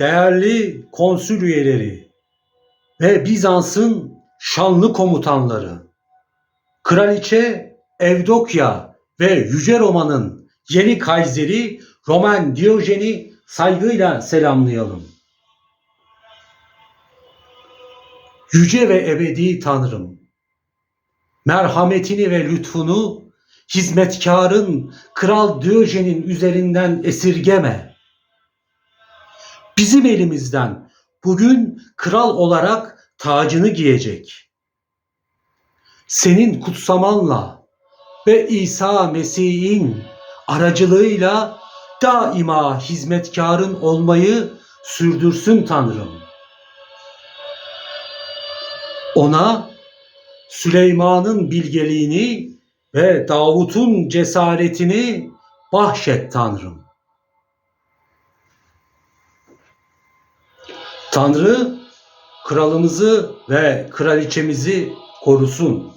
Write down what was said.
değerli konsül üyeleri ve Bizans'ın şanlı komutanları, Kraliçe Evdokya ve Yüce Roma'nın yeni kayseri Roman Diyojen'i saygıyla selamlayalım. Yüce ve ebedi Tanrım, merhametini ve lütfunu hizmetkarın Kral Diyojen'in üzerinden esirgeme. Bizim elimizden bugün kral olarak tacını giyecek. Senin kutsamanla ve İsa Mesih'in aracılığıyla daima hizmetkarın olmayı sürdürsün Tanrım. Ona Süleyman'ın bilgeliğini ve Davut'un cesaretini bahşet Tanrım. Tanrı kralımızı ve kraliçemizi korusun.